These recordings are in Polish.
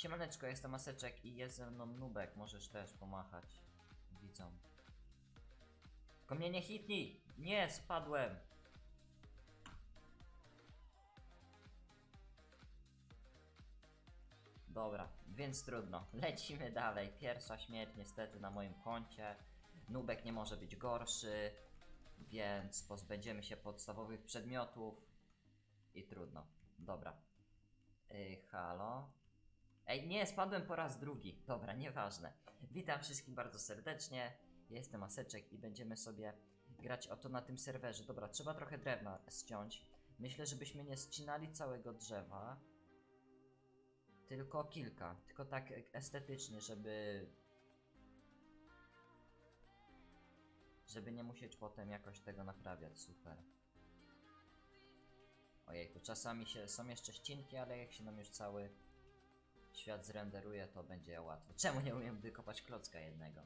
Siemaneczko, jestem Maseczek i jest ze mną Nubek. Możesz też pomachać widzom. Tylko mnie nie hitnij! Nie, spadłem! Dobra, więc trudno. Lecimy dalej. Pierwsza śmierć niestety na moim koncie. Nubek nie może być gorszy, więc pozbędziemy się podstawowych przedmiotów. I trudno. Dobra. Yy, halo? Ej, nie, spadłem po raz drugi. Dobra, nieważne. Witam wszystkich bardzo serdecznie. Jestem Aseczek i będziemy sobie grać oto na tym serwerze. Dobra, trzeba trochę drewna ściąć. Myślę, żebyśmy nie ścinali całego drzewa. Tylko kilka. Tylko tak estetycznie, żeby... Żeby nie musieć potem jakoś tego naprawiać. Super. Ojejku, czasami się, są jeszcze ścinki, ale jak się nam już cały świat zrenderuje, to będzie łatwo. Czemu nie umiem wykopać klocka jednego?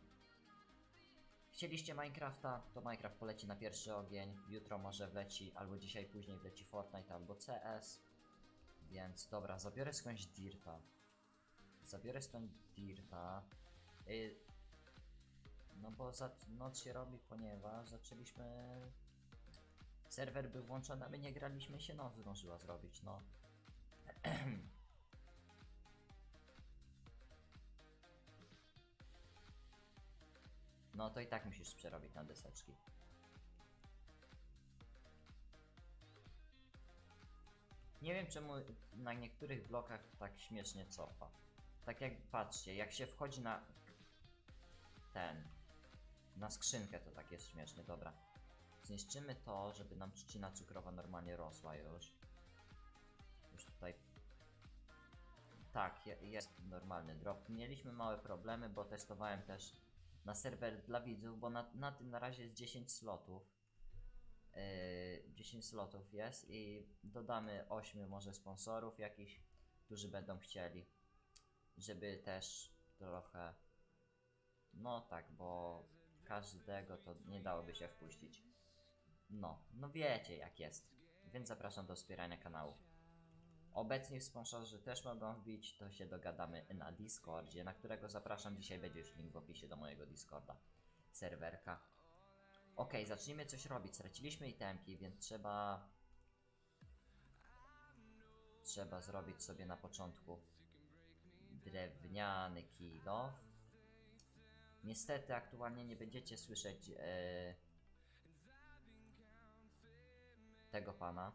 Chcieliście Minecrafta, to Minecraft poleci na pierwszy ogień. Jutro może wleci, albo dzisiaj później wleci Fortnite albo CS. Więc dobra, zabiorę skądś Dirta. Zabiorę stąd Dirta. Y, no bo za, noc się robi, ponieważ zaczęliśmy... Serwer był włączony, a my nie graliśmy się, noc zdążyła zrobić, no. No to i tak musisz przerobić na deseczki. Nie wiem czemu na niektórych blokach tak śmiesznie cofa. Tak jak patrzcie, jak się wchodzi na ten na skrzynkę to tak jest śmiesznie, dobra. Zniszczymy to, żeby nam trzcina cukrowa normalnie rosła już. Już tutaj tak, je- jest normalny drop. Mieliśmy małe problemy, bo testowałem też na serwer dla widzów, bo na, na tym na razie jest 10 slotów. Yy, 10 slotów jest i dodamy 8 może sponsorów jakichś, którzy będą chcieli, żeby też trochę no tak, bo każdego to nie dałoby się wpuścić. No, no wiecie jak jest, więc zapraszam do wspierania kanału. Obecni sponsorzy też mogą wbić, to się dogadamy na Discordzie, na którego zapraszam. Dzisiaj będzie już link w opisie do mojego Discorda. Serwerka. Ok, zacznijmy coś robić. Straciliśmy itemki, więc trzeba... Trzeba zrobić sobie na początku drewniany kilof. Niestety aktualnie nie będziecie słyszeć e, tego pana.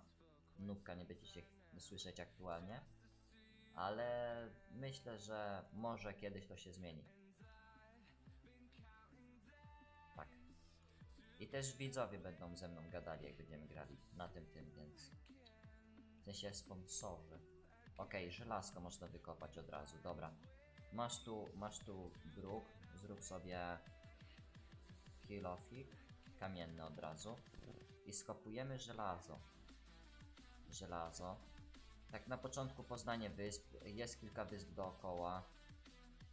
Nubka nie będziecie słyszeć aktualnie. Ale myślę, że może kiedyś to się zmieni. Tak. I też widzowie będą ze mną gadali, jak będziemy grali na tym tym, więc... W sensie sponsorzy. Okej, żelazko można wykopać od razu, dobra. Masz tu, masz tu bruk, zrób sobie kilofik, kamienny od razu. I skopujemy żelazo. Żelazo. Tak na początku poznanie wysp, jest kilka wysp dookoła.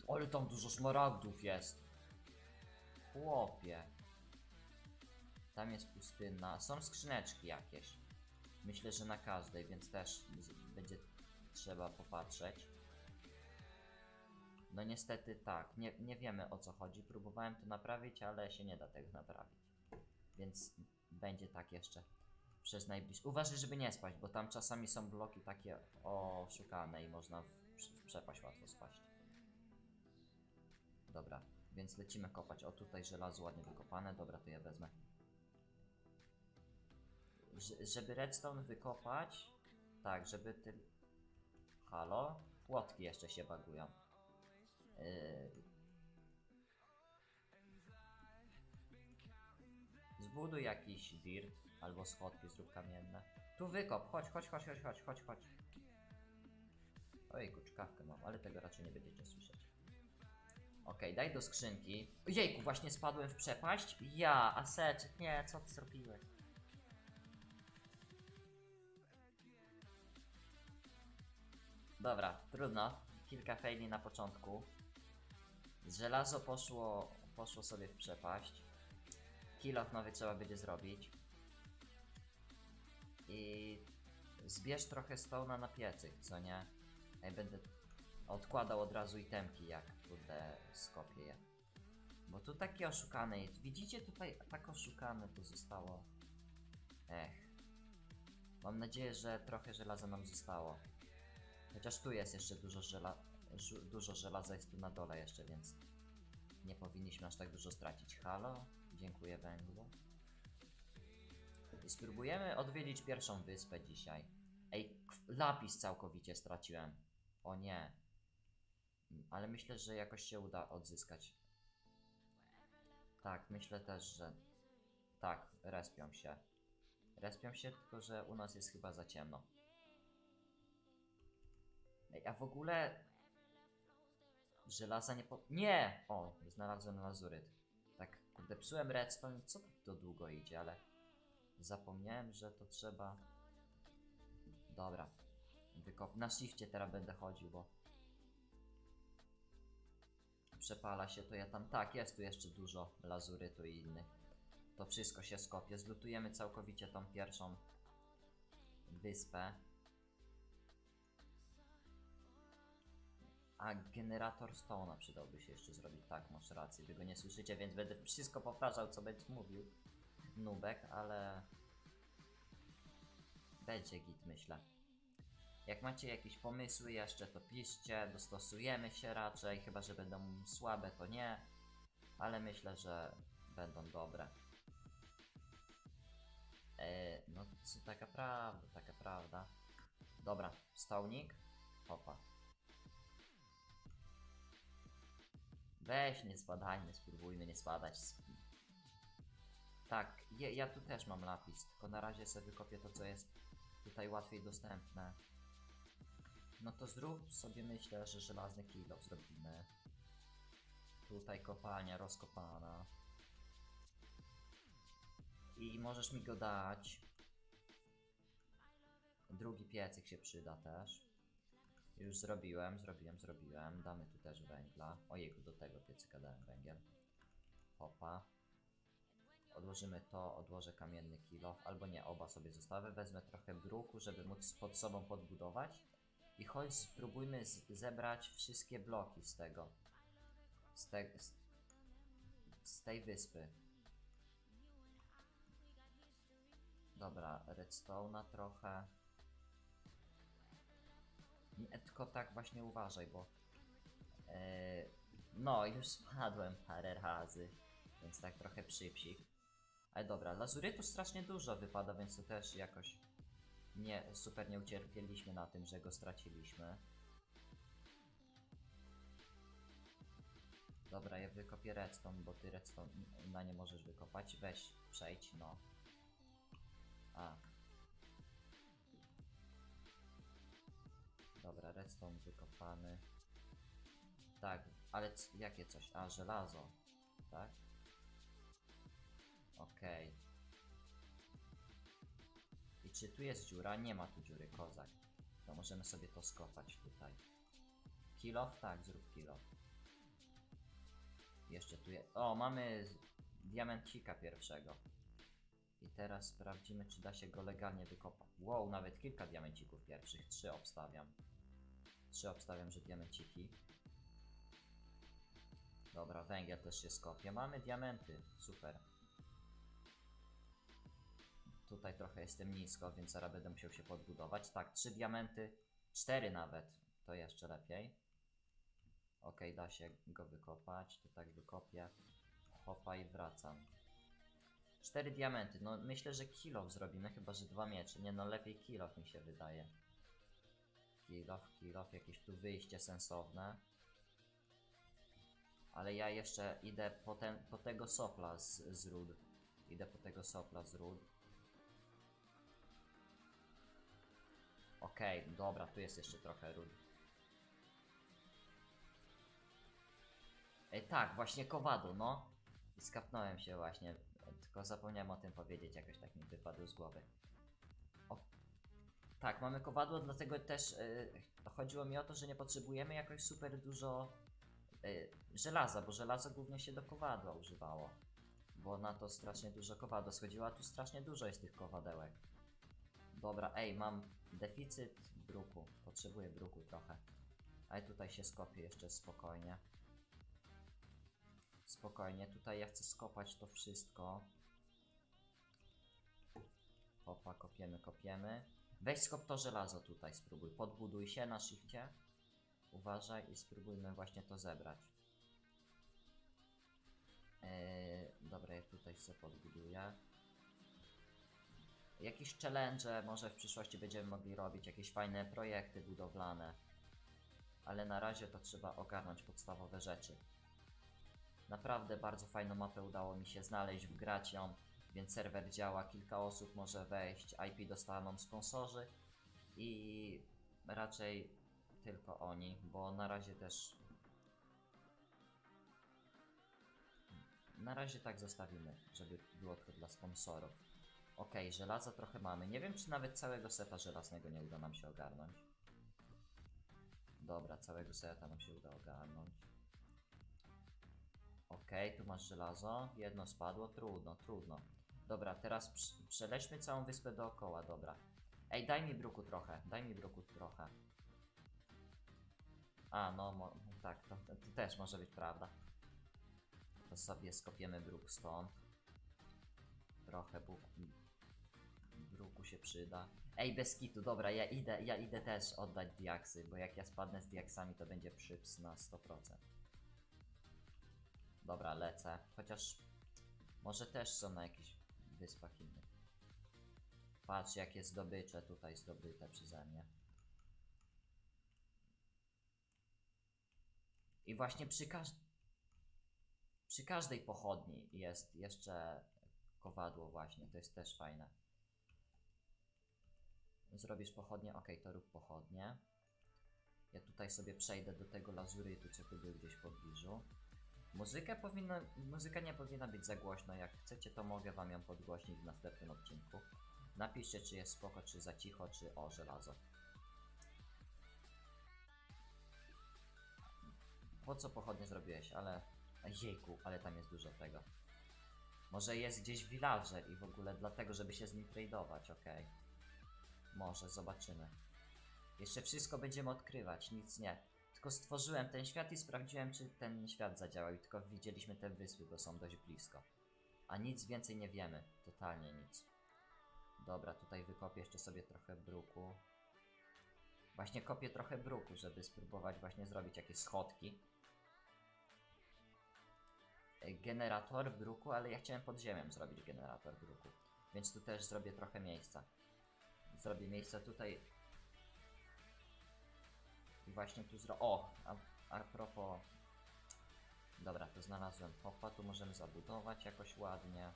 Ale tam dużo szmaragdów jest. Chłopie. Tam jest pustynna. Są skrzyneczki jakieś. Myślę, że na każdej, więc też będzie trzeba popatrzeć. No niestety tak, nie, nie wiemy o co chodzi. Próbowałem to naprawić, ale się nie da tego naprawić. Więc będzie tak jeszcze przez najbliższy. Uważaj, żeby nie spaść, bo tam czasami są bloki takie oszukane i można w, w przepaść łatwo spaść. Dobra, więc lecimy kopać. O tutaj żelazo ładnie wykopane. Dobra, to ja wezmę. Ż- żeby redstone wykopać, tak, żeby ty... Halo? Płotki jeszcze się bagują. Yy... Zbuduj jakiś dirt albo schodki zrób kamienne. Tu wykop, chodź, chodź, chodź, chodź, chodź, chodź, chodź. Ojejku, czkawkę mam, ale tego raczej nie będziecie słyszeć. Okej, daj do skrzynki. Jejku, właśnie spadłem w przepaść. Ja, Aseczek, nie, co ty zrobiłeś? Dobra, trudno. Kilka faili na początku. Żelazo poszło, poszło sobie w przepaść. Kilof nowy trzeba będzie zrobić. I zbierz trochę stołna na piecyk, co nie? Ja będę odkładał od razu itemki, jak kurde skopię je. Bo tu takie oszukane jest. Widzicie tutaj tak oszukane to zostało. Ech. Mam nadzieję, że trochę żelaza nam zostało. Chociaż tu jest jeszcze dużo, żela żu- dużo żelaza jest tu na dole jeszcze, więc nie powinniśmy aż tak dużo stracić. Halo? Dziękuję węglu. I spróbujemy odwiedzić pierwszą wyspę dzisiaj. Ej, lapis całkowicie straciłem. O nie. Ale myślę, że jakoś się uda odzyskać. Tak, myślę też, że... Tak, respią się. Respią się, tylko że u nas jest chyba za ciemno. Ej, a w ogóle... Żelaza nie po... Nie! O, znalazłem lazuryt. Tak, kurde, psułem redstone, co to długo idzie, ale... Zapomniałem, że to trzeba... Dobra. Wykop... Na shifcie teraz będę chodził, bo... Przepala się, to ja tam... Tak, jest tu jeszcze dużo lazurytu i innych. To wszystko się skopie. Zlutujemy całkowicie tą pierwszą wyspę. A generator Stone'a przydałby się jeszcze zrobić. Tak, masz rację. Wy go nie słyszycie, więc będę wszystko powtarzał, co będzie mówił Nubek, ale będzie git, myślę. Jak macie jakieś pomysły jeszcze, to piszcie, dostosujemy się raczej, chyba że będą słabe, to nie, ale myślę, że będą dobre. E, no, co, taka prawda, taka prawda. Dobra, stołnik, hopa. Weź, nie spadajmy, spróbujmy nie spadać. Tak, ja, ja tu też mam lapis, tylko na razie sobie wykopię to, co jest tutaj łatwiej dostępne. No to zrób sobie, myślę, że żelazny kilo zrobimy. Tutaj kopalnia rozkopana. I możesz mi go dać. Drugi piecyk się przyda też. Już zrobiłem, zrobiłem, zrobiłem. Damy tu też węgla. Ojej, do tego piecyka dałem węgiel. Hopa. Odłożymy to, odłożę kamienny kilo, albo nie, oba sobie zostawię. Wezmę trochę bruku, żeby móc pod sobą podbudować. I chodź, spróbujmy zebrać wszystkie bloki z tego. Z, te, z, z tej wyspy. Dobra, redstone'a trochę. Nie, tylko tak właśnie uważaj, bo... e, no, już spadłem parę razy, więc tak trochę przypsik. Ale dobra, lazurytu strasznie dużo wypada, więc to też jakoś nie, super nie ucierpieliśmy na tym, że go straciliśmy. Dobra, ja wykopię redstone, bo ty redstone na nie możesz wykopać. Weź, przejdź, no. A. Dobra, redstone wykopany. Tak, ale jakie coś? A, żelazo. Tak? Okej. I czy tu jest dziura? Nie ma tu dziury, kozak. To możemy sobie to skopać tutaj. Kilof? Tak, zrób kilof. Jeszcze tu jest... O, mamy diamencika pierwszego. I teraz sprawdzimy, czy da się go legalnie wykopać. Wow, nawet kilka diamencików pierwszych. Trzy obstawiam. Trzy obstawiam, że diamenciki. Dobra, węgiel też się skopie. Mamy diamenty. Super. Tutaj trochę jestem nisko, więc zaraz będę musiał się podbudować. Tak, trzy diamenty, cztery nawet, to jeszcze lepiej. Ok, da się go wykopać, to tak wykopię. Hopa i wracam. Cztery diamenty, no myślę, że kilof zrobimy, chyba że dwa miecze. Nie no, lepiej kilof mi się wydaje. Kilof, kilof, jakieś tu wyjście sensowne. Ale ja jeszcze idę po, ten, po tego sopla z, z ród. Idę po tego sopla z ród. Okej, dobra, tu jest jeszcze trochę ród. Ej, tak, właśnie kowadło, no. Skapnąłem się właśnie, tylko zapomniałem o tym powiedzieć, jakoś tak mi wypadło z głowy. O, tak, mamy kowadło, dlatego też y, chodziło mi o to, że nie potrzebujemy jakoś super dużo y, żelaza, bo żelazo głównie się do kowadła używało. Bo na to strasznie dużo kowadło schodziło, a tu strasznie dużo jest tych kowadełek. Dobra, ej, mam deficyt bruku. Potrzebuję bruku trochę. Ale tutaj się skopię jeszcze spokojnie. Spokojnie, tutaj ja chcę skopać to wszystko. Opa, kopiemy, kopiemy. Weź skop to żelazo tutaj, spróbuj. Podbuduj się na shifcie. Uważaj i spróbujmy właśnie to zebrać. Eee, dobra, ja tutaj sobie podbuduję. Jakieś challenge może w przyszłości będziemy mogli robić, jakieś fajne projekty budowlane. Ale na razie to trzeba ogarnąć podstawowe rzeczy. Naprawdę bardzo fajną mapę udało mi się znaleźć, wgrać ją, więc serwer działa, kilka osób może wejść, IP dostaną sponsorzy i raczej tylko oni, bo na razie też na razie tak zostawimy, żeby było tylko dla sponsorów. Okej, żelaza trochę mamy. Nie wiem, czy nawet całego seta żelaznego nie uda nam się ogarnąć. Dobra, całego seta nam się uda ogarnąć. Okej, tu masz żelazo. Jedno spadło, trudno, trudno. Dobra, teraz prz- całą wyspę dookoła, dobra. Ej, daj mi bruku trochę, daj mi bruku trochę. A, no, tak, to, to, też może być prawda. To sobie skopiemy bruk stąd. Trochę bruku się przyda. Ej, bez kitu, dobra, ja idę, ja idę też oddać diaksy, bo jak ja spadnę z diaksami, to będzie przyps na 100%. Dobra, lecę. Chociaż może też są na jakichś wyspach innych. Patrz, jakie zdobycze tutaj zdobyte przeze mnie. I właśnie przy, przy każdej pochodni jest jeszcze kowadło właśnie, to jest też fajne. Zrobisz pochodnie? Ok, to rób pochodnie. Ja tutaj sobie przejdę do tego lazurytu, co tu był gdzieś w pobliżu. Muzyka powinna, muzyka nie powinna być za głośno. Jak chcecie, to mogę wam ją podgłośnić w następnym odcinku. Napiszcie, czy jest spoko, czy za cicho, czy o żelazo. Po co pochodnie zrobiłeś? Ale... Jejku, ale tam jest dużo tego. Może jest gdzieś villager i w ogóle dlatego, żeby się z nim tradeować, okej. Może, zobaczymy. Jeszcze wszystko będziemy odkrywać, nic nie. Tylko stworzyłem ten świat i sprawdziłem, czy ten świat zadziałał. I tylko widzieliśmy te wyspy, bo są dość blisko. A nic więcej nie wiemy. Totalnie nic. Dobra, tutaj wykopię jeszcze sobie trochę bruku. Właśnie kopię trochę bruku, żeby spróbować właśnie zrobić jakieś schodki. E, Generator bruku, ale ja chciałem pod ziemią zrobić generator bruku. Więc tu też zrobię trochę miejsca. Zrobię miejsca tutaj i właśnie tu zro... O! A, a propos... Dobra, to znalazłem popa, tu możemy zabudować jakoś ładnie.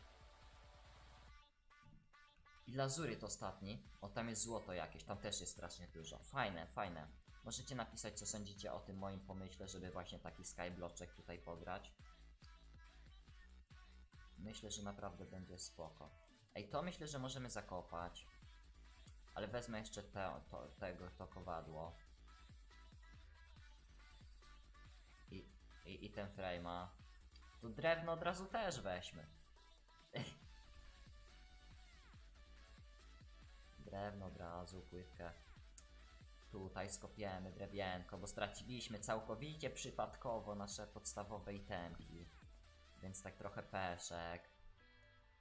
I lazuryt ostatni. O, tam jest złoto jakieś, tam też jest strasznie dużo. Fajne, fajne. Możecie napisać, co sądzicie o tym moim pomyśle, żeby właśnie taki skybloczek tutaj pograć. Myślę, że naprawdę będzie spoko. Ej, to myślę, że możemy zakopać. Wezmę jeszcze te, to, tego, to kowadło. I, i, i ten frame'a. Tu drewno od razu też weźmy. Drewno od razu, płytkę. Tutaj skopiemy drewienko, bo straciliśmy całkowicie przypadkowo nasze podstawowe itemki. Więc tak trochę peszek.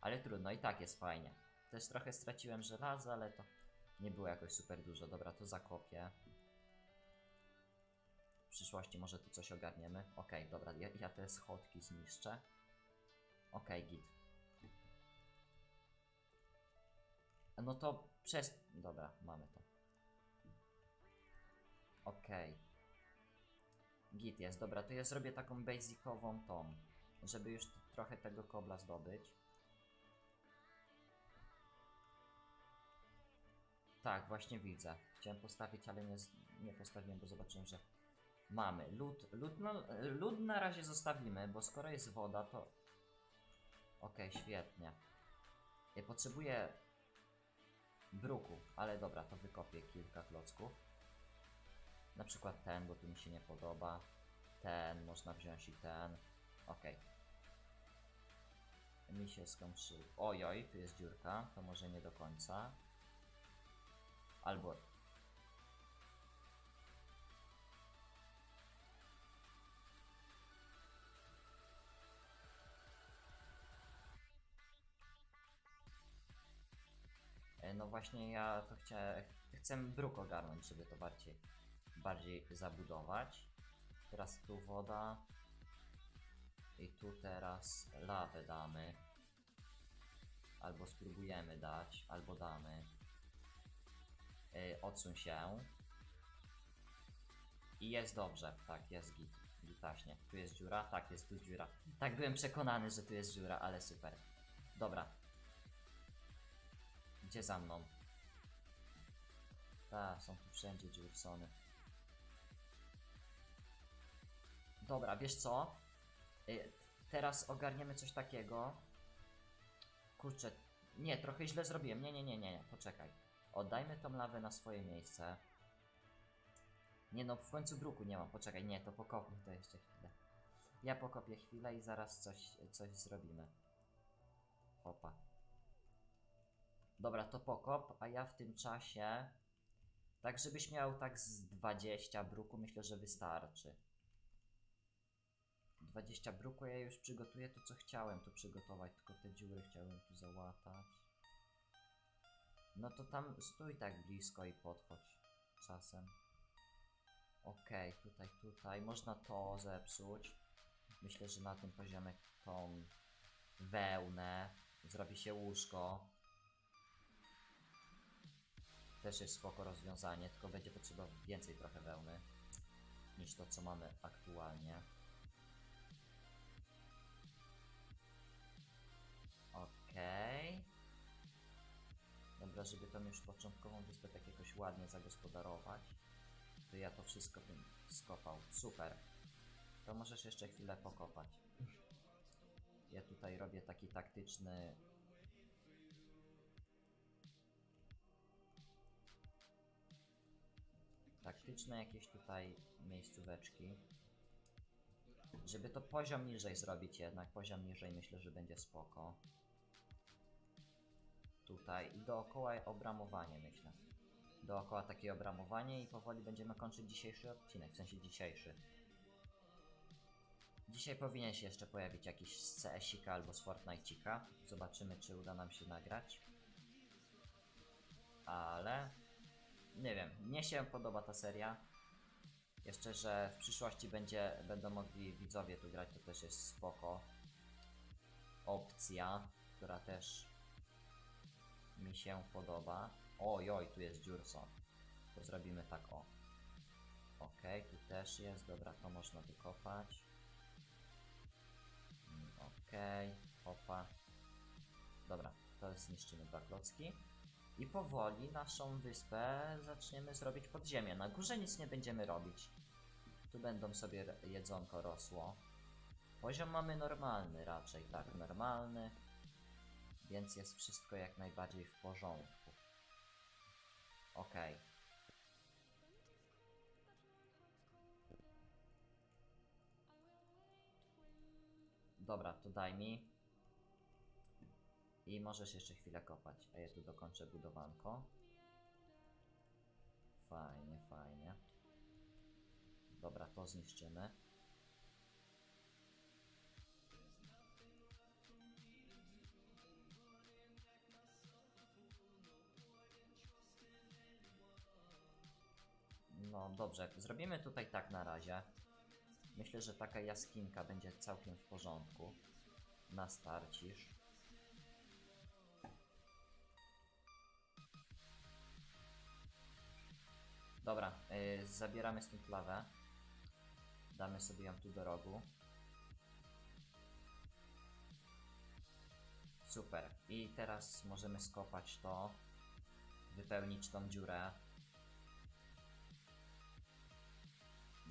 Ale trudno, i tak jest fajnie. Też trochę straciłem żelaza, ale to nie było jakoś super dużo. Dobra, to zakopię. W przyszłości może tu coś ogarniemy. Okej, dobra, ja, ja te schodki zniszczę. Okej, git. No to przez... Dobra, mamy to. Okej. Git jest, dobra, to ja zrobię taką basicową tą, żeby już trochę tego kobla zdobyć. Tak, właśnie widzę. Chciałem postawić, ale nie, nie postawiłem, bo zobaczyłem, że mamy. Lód, lód, no, lód na razie zostawimy, bo skoro jest woda, to... Okej, świetnie. Ja potrzebuję bruku, ale dobra, to wykopię kilka klocków. Na przykład ten, bo tu mi się nie podoba. Ten, można wziąć i ten. Okej. Mi się skończył. Ojoj, tu jest dziurka, to może nie do końca. Albor. E, No właśnie ja to chciałem, chcę bruk ogarnąć, żeby to bardziej, bardziej zabudować. Teraz tu woda. I tu teraz lawę damy. Albo spróbujemy dać, albo damy. Yy, odsuń się. I jest dobrze, tak, jest git. Gitaśnie. Tu jest dziura? Tak, jest tu dziura. Tak, byłem przekonany, że tu jest dziura, ale super. Dobra. Gdzie za mną? Tak, są tu wszędzie dziursony. Dobra, wiesz co? Y, teraz ogarniemy coś takiego. Kurczę, nie, trochę źle zrobiłem. Nie, nie, nie, nie, nie, poczekaj. Oddajmy tą lawę na swoje miejsce. Nie no, w końcu bruku nie mam, poczekaj, nie, to pokopmy to jeszcze chwilę. Ja pokopię chwilę i zaraz coś, coś zrobimy. Opa. Dobra, to pokop, a ja w tym czasie... Tak, żebyś miał tak z 20 bruku, myślę, że wystarczy. 20 bruku, ja już przygotuję to, co chciałem tu przygotować, tylko te dziury chciałem tu załatać. No to tam stój tak blisko i podchodź czasem. Okej, tutaj, tutaj. Można to zepsuć. Myślę, że na tym poziomie tą wełnę zrobi się łóżko. Też jest spoko rozwiązanie, tylko będzie potrzeba więcej trochę wełny niż to, co mamy aktualnie. Okej. Dobra, żeby tą już początkową wyspę tak jakoś ładnie zagospodarować, to ja to wszystko bym skopał. Super. To możesz jeszcze chwilę pokopać. Ja tutaj robię taki taktyczny. Taktyczne jakieś tutaj miejscóweczki. Żeby to poziom niżej zrobić jednak. Poziom niżej myślę, że będzie spoko. Tutaj i dookoła obramowanie myślę. Dookoła takie obramowanie i powoli będziemy kończyć dzisiejszy odcinek, w sensie dzisiejszy. Dzisiaj powinien się jeszcze pojawić jakiś z CS-ika albo z Fortnite'ika. Zobaczymy, czy uda nam się nagrać. Ale... Nie wiem, mnie się podoba ta seria. Jeszcze, że w przyszłości będzie, będą mogli widzowie tu grać, to też jest spoko. Opcja, która też mi się podoba. Oj, oj, tu jest Dziurson. To zrobimy tak, o. Okej, tu też jest, dobra, to można wykopać. Mm, Okej, opa. Dobra, to zniszczymy dwa klocki. I powoli naszą wyspę zaczniemy zrobić pod ziemię. Na górze nic nie będziemy robić. Tu będą sobie jedzonko rosło. Poziom mamy normalny raczej, tak, normalny. Więc jest wszystko jak najbardziej w porządku. Okej. Dobra, to daj mi. I możesz jeszcze chwilę kopać, a ja tu dokończę budowanko. Fajnie, fajnie. Dobra, to zniszczymy. No dobrze, zrobimy tutaj tak na razie. Myślę, że taka jaskinka będzie całkiem w porządku. Na starcisz. Dobra, yy, zabieramy stąd lawę. Damy sobie ją tu do rogu. Super. I teraz możemy skopać to. Wypełnić tą dziurę.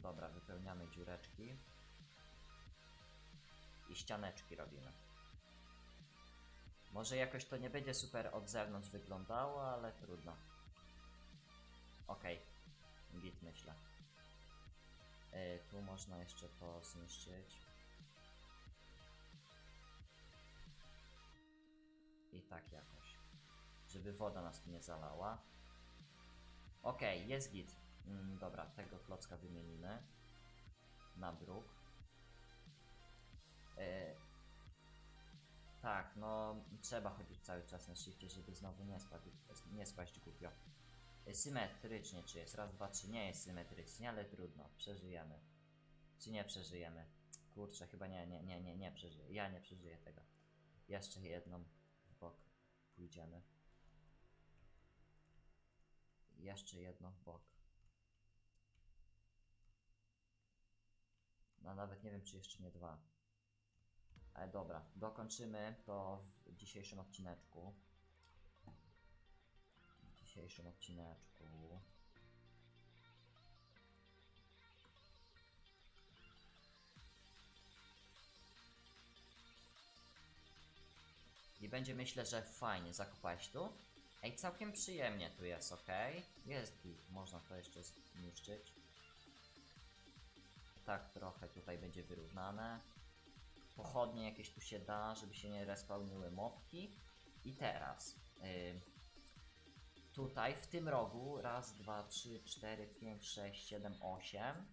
Dobra, wypełniamy dziureczki. I ścianeczki robimy. Może jakoś to nie będzie super od zewnątrz wyglądało, ale trudno. Okej, git myślę. Yy, tu można jeszcze to zniszczyć. I tak jakoś. Żeby woda nas tu nie zalała. Okej, jest git. Mm, dobra, tego klocka wymienimy na bruk. Yy, tak, no trzeba chodzić cały czas na shifcie, żeby znowu nie spadł, nie spaść głupio. Y, Symetrycznie czy jest? Raz, dwa, trzy. Nie jest symetrycznie, ale trudno. Przeżyjemy. Czy nie przeżyjemy? Kurczę, chyba nie, nie, nie, nie, nie przeżyję. Ja nie przeżyję tego. Jeszcze jedną w bok pójdziemy. Jeszcze jedno w bok. No nawet nie wiem, czy jeszcze nie dwa. Ale dobra, dokończymy to w dzisiejszym odcineczku. W dzisiejszym odcineczku. I będzie myślę, że fajnie zakopałeś tu. Ej, całkiem przyjemnie tu jest, ok? Jest git, można to jeszcze zniszczyć. Tak trochę tutaj będzie wyrównane. Pochodnie jakieś tu się da, żeby się nie respawniły mopki. I teraz. ym, tutaj w tym rogu. Raz, dwa, trzy, cztery, pięć, sześć, siedem, osiem.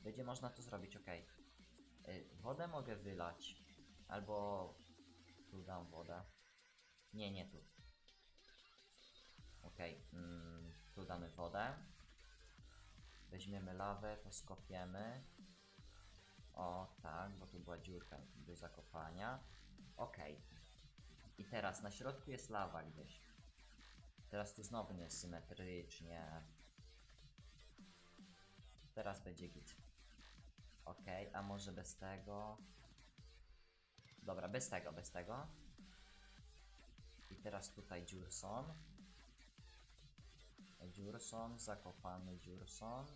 Będzie można to zrobić, ok. Y, wodę mogę wylać. Albo tu dam wodę. Nie, nie tu. Okej, mm, tu damy wodę. Weźmiemy lawę, to skopiemy. O, tak, bo tu była dziurka do zakopania. Okej. I teraz na środku jest lawa gdzieś. Teraz tu znowu nie jest symetrycznie. Teraz będzie git. Okej, a może bez tego? Dobra, bez tego, bez tego. I teraz tutaj Dziurson. Dziurson, zakopany Dziurson.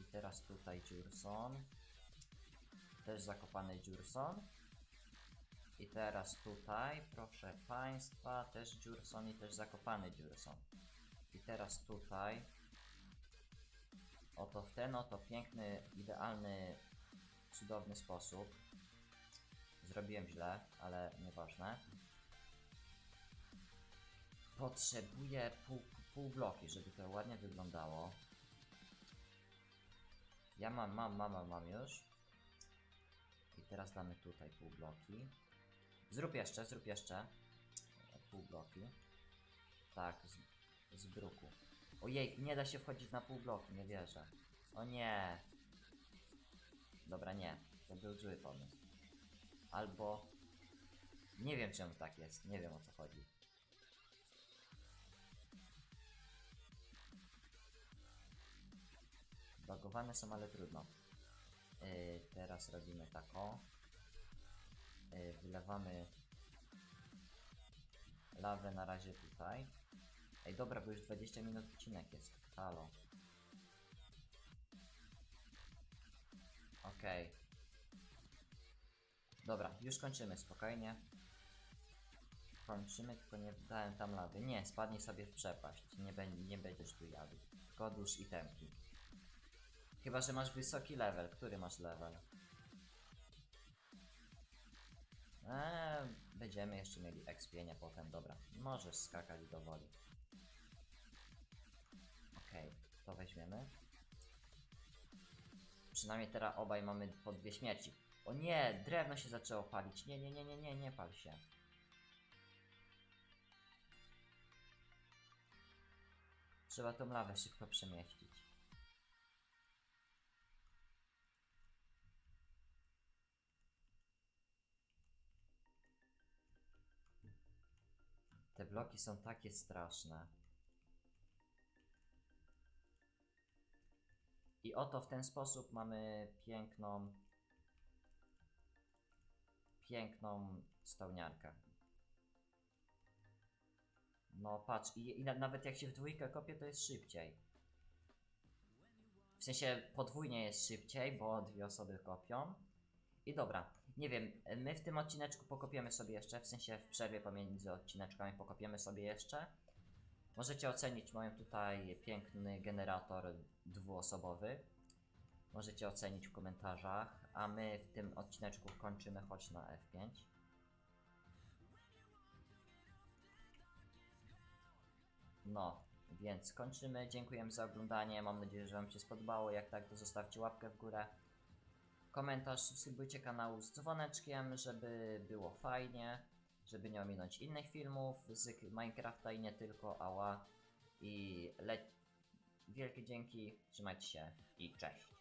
I teraz tutaj Dziurson. Też zakopany Dziurson. I teraz tutaj, proszę Państwa, też Dziurson i też zakopany Dziurson. I teraz tutaj. Oto w ten oto piękny, idealny, cudowny sposób. Zrobiłem źle, ale nieważne. Potrzebuję pół, pół bloki, żeby to ładnie wyglądało. Ja mam, mam, mam, mam, już. I teraz damy tutaj pół bloki. Zrób jeszcze, zrób jeszcze. Pół bloki. Tak, z, z bruku. Ojej, nie da się wchodzić na pół bloki, nie wierzę. O nie. Dobra, nie. To był zły pomysł. Albo... Nie wiem czemu tak jest, nie wiem o co chodzi. Bagowane są, ale trudno. Yy, teraz robimy taką. Yy, wylewamy lawę na razie tutaj. Ej, dobra, bo już 20 minut odcinek jest. Halo. Okej. Dobra, już kończymy, spokojnie. Kończymy, tylko nie dałem tam lawy. Nie, spadnij sobie w przepaść. Nie, bę- nie będziesz tu jadł. Tylko odłóż itemki. Chyba, że masz wysoki level. Który masz level? Eee, będziemy jeszcze mieli expienie potem, dobra. Możesz skakać do woli. Okej, to weźmiemy. Przynajmniej teraz obaj mamy po dwie śmierci. O nie, drewno się zaczęło palić. Nie, nie, nie, nie, nie, nie pal się. Trzeba tą lawę szybko przemieścić. Bloki są takie straszne. I oto w ten sposób mamy piękną, piękną stołniarkę. No patrz, i, i na, nawet jak się w dwójkę kopie, to jest szybciej. W sensie podwójnie jest szybciej, bo dwie osoby kopią. I dobra, nie wiem, my w tym odcineczku pokopiemy sobie jeszcze, w sensie w przerwie pomiędzy odcineczkami pokopiemy sobie jeszcze. Możecie ocenić moją tutaj piękny generator dwuosobowy. Możecie ocenić w komentarzach, a my w tym odcineczku kończymy choć na F5. No, więc kończymy. Dziękujemy za oglądanie. Mam nadzieję, że Wam się spodobało. Jak tak, to zostawcie łapkę w górę. Komentarz, subskrybujcie kanał z dzwoneczkiem, żeby było fajnie, żeby nie ominąć innych filmów z Minecrafta i nie tylko, ała. I le... wielkie dzięki, trzymajcie się i cześć.